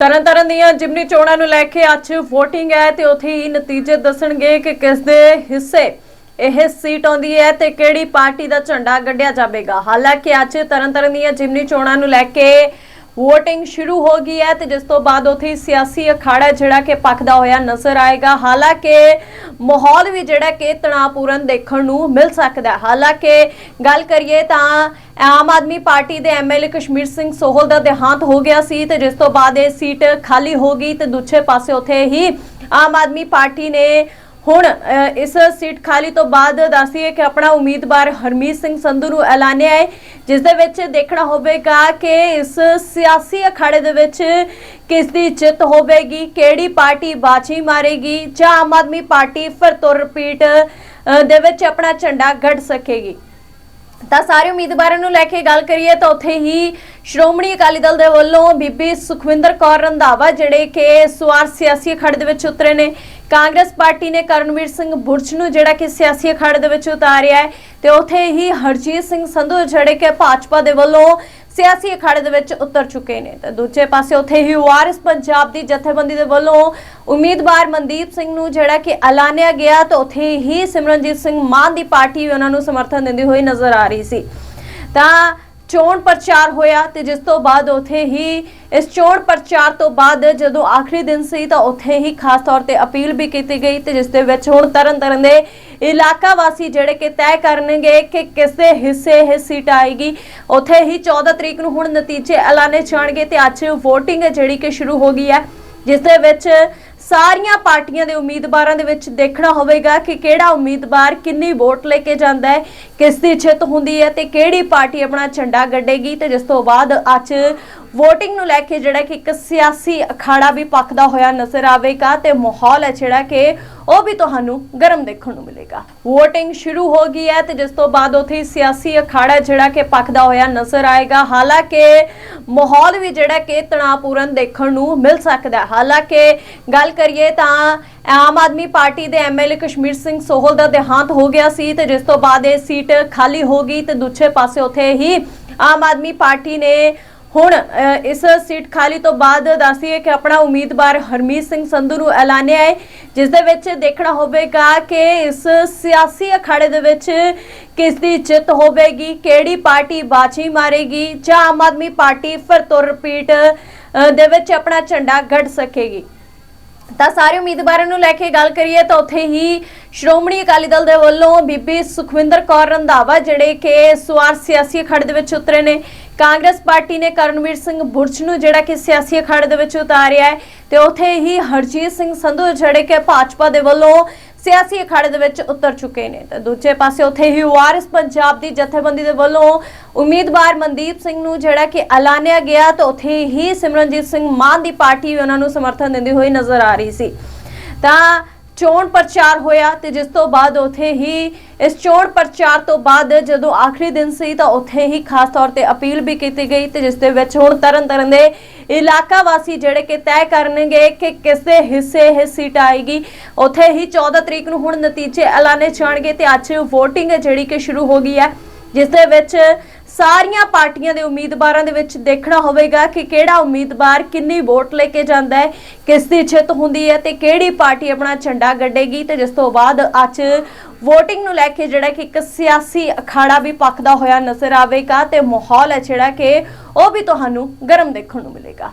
ਤਰਨਤਾਰਨ ਦੀਆਂ ਜਿਮਨੀ ਚੋਣਾਂ ਨੂੰ ਲੈ ਕੇ ਅੱਜ VOTING ਹੈ ਤੇ ਉੱਥੇ ਹੀ ਨਤੀਜੇ ਦੱਸਣਗੇ ਕਿ ਕਿਸ ਦੇ ਹਿੱਸੇ ਇਹ ਸੀਟ ਆਉਂਦੀ ਹੈ ਤੇ ਕਿਹੜੀ ਪਾਰਟੀ ਦਾ ਝੰਡਾ ਗੱਡਿਆ ਜਾਵੇਗਾ। ਹਾਲਾਂਕਿ ਅੱਜ ਤਰਨਤਾਰਨ ਦੀਆਂ ਜਿਮਨੀ ਚੋਣਾਂ ਨੂੰ ਲੈ ਕੇ VOTING ਸ਼ੁਰੂ ਹੋ ਗਈ ਹੈ ਤੇ ਜਿਸ ਤੋਂ ਬਾਅਦ ਉੱਥੇ ਸਿਆਸੀ ਅਖਾੜਾ ਜਿਹੜਾ ਕਿ ਪੱਕਦਾ ਹੋਇਆ ਨਜ਼ਰ ਆਏਗਾ। ਹਾਲਾਂਕਿ ਮਾਹੌਲ ਵੀ ਜਿਹੜਾ ਕਿ ਤਣਾਅਪੂਰਨ ਦੇਖਣ ਨੂੰ ਮਿਲ ਸਕਦਾ ਹੈ। ਹਾਲਾਂਕਿ ਗੱਲ ਕਰੀਏ ਤਾਂ ਆਮ ਆਦਮੀ ਪਾਰਟੀ ਦੇ ਐਮਐਲਏ ਕਸ਼ਮੀਰ ਸਿੰਘ ਸੋਹਲ ਦਾ ਦੇਹਾਂਤ ਹੋ ਗਿਆ ਸੀ ਤੇ ਜਿਸ ਤੋਂ ਬਾਅਦ ਇਹ ਸੀਟ ਖਾਲੀ ਹੋ ਗਈ ਤੇ ਦੂਜੇ ਪਾਸੇ ਉੱਥੇ ਹੀ ਆਮ ਆਦਮੀ ਪਾਰਟੀ ਨੇ ਹੁਣ ਇਸ ਸੀਟ ਖਾਲੀ ਤੋਂ ਬਾਅਦ ਦੱਸੀਏ ਕਿ ਆਪਣਾ ਉਮੀਦਵਾਰ ਹਰਮੀਤ ਸਿੰਘ ਸੰਧੂ ਨੂੰ ਐਲਾਨਿਆ ਹੈ, ਜਿਸ ਦੇ ਵਿੱਚ ਦੇਖਣਾ ਹੋਵੇਗਾ ਕਿ ਇਸ ਸਿਆਸੀ ਅਖਾੜੇ ਦੇ ਵਿੱਚ ਕਿਸ ਦੀ ਜਿੱਤ ਹੋਵੇਗੀ, ਕਿਹੜੀ ਪਾਰਟੀ ਬਾਜੀ ਮਾਰੇਗੀ, ਜਾਂ ਆਮ ਆਦਮੀ ਪਾਰਟੀ ਫਿਰ ਤੋਂ ਰਿਪੀਟ ਦੇ ਵਿੱਚ ਆਪਣਾ ਝੰਡਾ ਗੱਡ ਸਕੇਗੀ। ਤਾਂ ਸਾਰੇ ਉਮੀਦਵਾਰਾਂ ਨੂੰ ਲੈ ਕੇ ਗੱਲ ਕਰੀਏ ਤਾਂ ਉੱਥੇ ਹੀ ਸ਼੍ਰੋਮਣੀ ਅਕਾਲੀ ਦਲ ਦੇ ਵੱਲੋਂ ਬੀਬੀ ਸੁਖਵਿੰਦਰ ਕੌਰ ਰੰਧਾਵਾ, ਜਿਹੜੇ ਕਿ ਸਵਾਰ ਸਿਆਸੀ ਅਖਾੜੇ ਦੇ ਵਿੱਚ ਉਤਰੇ ਨੇ। ਕਾਂਗਰਸ ਪਾਰਟੀ ਨੇ ਕਰਨਵੀਰ ਸਿੰਘ ਬੁਰਜ ਨੂੰ ਜਿਹੜਾ ਕਿ ਸਿਆਸੀ ਅਖਾੜੇ ਦੇ ਵਿੱਚ ਉਤਾਰਿਆ ਹੈ ਤੇ ਉੱਥੇ ਹੀ ਹਰਜੀਤ ਸਿੰਘ ਸੰਧੂ, ਜਿਹੜੇ ਕਿ ਭਾਜਪਾ ਦੇ ਵੱਲੋਂ ਸਿਆਸੀ ਅਖਾੜੇ ਦੇ ਵਿੱਚ ਉਤਰ ਚੁੱਕੇ ਨੇ। ਤੇ ਦੂਜੇ ਪਾਸੇ ਉੱਥੇ ਹੀ ਵਾਰਿਸ ਪੰਜਾਬ ਦੀ ਜਥੇਬੰਦੀ ਦੇ ਵੱਲੋਂ ਉਮੀਦਵਾਰ ਮਨਦੀਪ ਸਿੰਘ ਨੂੰ ਜਿਹੜਾ ਕਿ ਐਲਾਨਿਆ ਗਿਆ, ਤਾਂ ਉੱਥੇ ਹੀ ਸਿਮਰਨਜੀਤ ਸਿੰਘ ਮਾਨ ਦੀ ਪਾਰਟੀ ਵੀ ਉਹਨਾਂ ਨੂੰ ਸਮਰਥਨ ਦਿੰਦੀ ਹੋਈ ਨਜ਼ਰ ਆ ਰਹੀ ਸੀ। ਤਾਂ ਚੋਣ ਪ੍ਰਚਾਰ ਹੋਇਆ ਤੇ ਜਿਸ ਤੋਂ ਬਾਅਦ ਉੱਥੇ ਹੀ, ਇਸ ਚੋਣ ਪ੍ਰਚਾਰ ਤੋਂ ਬਾਅਦ ਜਦੋਂ ਆਖਰੀ ਦਿਨ ਸੀ ਤਾਂ ਉੱਥੇ ਹੀ ਖਾਸ ਤੌਰ ਤੇ ਅਪੀਲ ਵੀ ਕੀਤੀ ਗਈ ਤੇ ਜਿਸ ਦੇ ਵਿੱਚ ਹੁਣ ਤਰਨ ਤਰਨ ਦੇ ਇਲਾਕਾ ਵਾਸੀ ਜਿਹੜੇ ਕਿ ਤੈਅ ਕਰਨਗੇ ਕਿ ਕਿਸੇ ਹਿੱਸੇ ਇਹ ਸੀਟ ਆਏਗੀ। ਉੱਥੇ ਹੀ 14 ਤਰੀਕ ਨੂੰ ਹੁਣ ਨਤੀਜੇ ਐਲਾਨੇ ਜਾਣਗੇ ਤੇ ਅੱਜ VOTING ਜਿਹੜੀ ਕਿ ਸ਼ੁਰੂ ਹੋ ਗਈ ਹੈ, ਜਿਸ ਦੇ ਵਿੱਚ ਸਾਰੀਆਂ ਪਾਰਟੀਆਂ ਦੇ ਉਮੀਦਵਾਰਾਂ ਦੇ ਵਿੱਚ ਦੇਖਣਾ ਹੋਵੇਗਾ ਕਿ ਕਿਹੜਾ ਉਮੀਦਵਾਰ ਕਿੰਨੀ ਵੋਟ ਲੈ ਕੇ ਜਾਂਦਾ ਹੈ, ਕਿਸ ਦੀ ਜਿੱਤ ਹੁੰਦੀ ਹੈ ਤੇ ਕਿਹੜੀ ਪਾਰਟੀ ਆਪਣਾ ਝੰਡਾ ਗੱਡੇਗੀ ਤੇ ਜਿਸ ਤੋਂ ਬਾਅਦ ਅੱਜ ਵੋਟਿੰਗ ਨੂੰ ਲੈ ਕੇ ਜਿਹੜਾ ਕਿ ਇੱਕ ਸਿਆਸੀ ਅਖਾੜਾ ਵੀ ਪੱਕਦਾ ਹੋਇਆ ਨਜ਼ਰ ਆਵੇਗਾ ਤੇ ਮਾਹੌਲ ਹੈ ਜਿਹੜਾ ਕਿ ਉਹ ਵੀ ਤੁਹਾਨੂੰ ਗਰਮ ਦੇਖਣ ਨੂੰ ਮਿਲੇਗਾ। VOTING ਸ਼ੁਰੂ ਹੋ ਗਈ ਹੈ ਤੇ ਜਿਸ ਤੋਂ ਬਾਅਦ ਉੱਥੇ ਅਖਾੜਾ ਅਖਾੜਾ ਜਿਹੜਾ ਕਿ ਪੱਕਦਾ ਹੋਇਆ ਨਜ਼ਰ ਆਏਗਾ। ਹਾਲਾਂਕਿ ਮਾਹੌਲ ਵੀ ਜਿਹੜਾ ਕਿ ਤਣਾਅਪੂਰਨ ਦੇਖਣ ਨੂੰ ਮਿਲ ਸਕਦਾ ਹੈ। ਹਾਲਾਂਕਿ ਗੱਲ ਕਰੀਏ ਤਾਂ ਆਮ ਆਦਮੀ ਪਾਰਟੀ ਦੇ ਐਮਐਲਏ ਕਸ਼ਮੀਰ ਸਿੰਘ ਸੋਹਲ ਦਾ ਦੇਹਾਂਤ ਹੋ ਗਿਆ ਸੀ ਤੇ ਜਿਸ ਤੋਂ ਬਾਅਦ ਇਹ ਸੀਟ ਖਾਲੀ ਹੋ ਗਈ ਤੇ ਦੂਜੇ ਪਾਸੇ ਉੱਥੇ ਹੀ ਆਮ ਆਦਮੀ ਪਾਰਟੀ ਨੇ ਹੁਣ ਇਸ ਸੀਟ ਖਾਲੀ ਤੋਂ ਬਾਅਦ ਦੱਸੀਏ ਕਿ ਆਪਣਾ ਉਮੀਦਵਾਰ ਹਰਮੀਤ ਸਿੰਘ ਸੰਧੂ ਨੂੰ ਐਲਾਨਿਆ ਹੈ, ਜਿਸ ਦੇ ਵਿੱਚ ਦੇਖਣਾ ਹੋਵੇਗਾ ਕਿ ਇਸ ਸਿਆਸੀ ਅਖਾੜੇ ਦੇ ਵਿੱਚ ਕਿਸ ਦੀ ਜਿੱਤ ਹੋਵੇਗੀ, ਕਿਹੜੀ ਪਾਰਟੀ ਬਾਜੀ ਮਾਰੇਗੀ, ਜਾਂ ਆਮ ਆਦਮੀ ਪਾਰਟੀ ਫਿਰ ਤੋਂ ਰਿਪੀਟ ਦੇ ਵਿੱਚ ਆਪਣਾ ਝੰਡਾ ਗੱਡ ਸਕੇਗੀ। ਤਾਂ ਸਾਰੇ ਉਮੀਦਵਾਰਾਂ ਨੂੰ ਲੈ ਕੇ ਗੱਲ ਕਰੀਏ ਤਾਂ ਉੱਥੇ ਹੀ ਸ਼੍ਰੋਮਣੀ ਅਕਾਲੀ ਦਲ ਦੇ ਵੱਲੋਂ ਬੀਬੀ ਸੁਖਵਿੰਦਰ ਕੌਰ ਰੰਧਾਵਾ, ਜਿਹੜੇ ਕਿ ਸਵਾਰ ਸਿਆਸੀ ਅਖਾੜੇ ਦੇ ਵਿੱਚ ਉਤਰੇ ਨੇ ਕਾਂਗਰਸ ਪਾਰਟੀ ਨੇ ਕਰਨਵੀਰ ਸਿੰਘ ਬੁਰਜ ਨੂੰ ਜਿਹੜਾ ਕਿ ਸਿਆਸੀ ਅਖਾੜੇ ਦੇ ਵਿੱਚ ਉਤਾਰਿਆ ਹੈ ਤੇ ਉੱਥੇ ਹੀ ਹਰਜੀਤ ਸਿੰਘ ਸੰਧੂ ਜਿਹੜੇ ਕਿ ਭਾਜਪਾ ਦੇ ਵੱਲੋਂ ਸਿਆਸੀ ਅਖਾੜੇ ਦੇ ਵਿੱਚ ਉਤਰ ਚੁੱਕੇ ਨੇ। ਤੇ ਦੂਜੇ ਪਾਸੇ ਉੱਥੇ ਹੀ ਵਾਰਿਸ ਪੰਜਾਬ ਦੀ ਜਥੇਬੰਦੀ ਦੇ ਵੱਲੋਂ ਉਮੀਦਵਾਰ ਮਨਦੀਪ ਸਿੰਘ ਨੂੰ ਜਿਹੜਾ ਕਿ ਐਲਾਨਿਆ ਗਿਆ ਤਾਂ ਉੱਥੇ ਹੀ ਸਿਮਰਨਜੀਤ ਸਿੰਘ ਮਾਨ ਦੀ ਪਾਰਟੀ ਵੀ ਉਹਨਾਂ ਨੂੰ ਸਮਰਥਨ ਦਿੰਦੀ ਹੋਈ ਨਜ਼ਰ ਆ ਰਹੀ ਸੀ। ਤਾਂ ਚੋਣ ਪ੍ਰਚਾਰ ਹੋਇਆ ਤੇ ਜਿਸ ਤੋਂ ਬਾਅਦ ਉੱਥੇ ਹੀ, ਇਸ ਚੋਣ ਪ੍ਰਚਾਰ ਤੋਂ ਬਾਅਦ ਜਦੋਂ ਆਖਰੀ ਦਿਨ ਸੀ ਤਾਂ ਉੱਥੇ ਹੀ ਖਾਸ ਤੌਰ ਤੇ ਅਪੀਲ ਵੀ ਕੀਤੀ ਗਈ ਤੇ ਜਿਸ ਦੇ ਵਿੱਚ ਹੁਣ ਤਰਨ ਤਰਨ ਦੇ ਇਲਾਕਾ ਵਾਸੀ ਜਿਹੜੇ ਕਿ ਤੈਅ ਕਰਨਗੇ ਕਿ ਕਿਸੇ ਹਿੱਸੇ ਇਹ ਸੀਟ ਆਏਗੀ। ਉੱਥੇ ਹੀ 14 ਤਰੀਕ ਨੂੰ ਹੁਣ ਨਤੀਜੇ ਐਲਾਨੇ ਜਾਣਗੇ ਤੇ ਅੱਜ VOTING ਜਿਹੜੀ ਕਿ ਸ਼ੁਰੂ ਹੋ ਗਈ ਹੈ, ਜਿਸ ਦੇ ਵਿੱਚ ਸਾਰੀਆਂ ਪਾਰਟੀਆਂ ਦੇ ਉਮੀਦਵਾਰਾਂ ਦੇ ਵਿੱਚ ਦੇਖਣਾ ਹੋਵੇਗਾ ਕਿ ਕਿਹੜਾ ਉਮੀਦਵਾਰ ਕਿੰਨੀ ਵੋਟ ਲੈ ਕੇ ਜਾਂਦਾ ਹੈ, ਕਿਸ ਦੀ ਜਿੱਤ ਹੁੰਦੀ ਹੈ ਤੇ ਕਿਹੜੀ ਪਾਰਟੀ ਆਪਣਾ ਝੰਡਾ ਗੱਡੇਗੀ ਤੇ ਜਿਸ ਤੋਂ ਬਾਅਦ ਅੱਜ ਵੋਟਿੰਗ ਨੂੰ ਲੈ ਕੇ ਜਿਹੜਾ ਕਿ ਇੱਕ ਸਿਆਸੀ ਅਖਾੜਾ ਵੀ ਪੱਕਦਾ ਹੋਇਆ ਨਜ਼ਰ ਆਵੇਗਾ ਤੇ ਮਾਹੌਲ ਹੈ ਜਿਹੜਾ ਕਿ ਉਹ ਵੀ ਤੁਹਾਨੂੰ ਗਰਮ ਦੇਖਣ ਨੂੰ ਮਿਲੇਗਾ।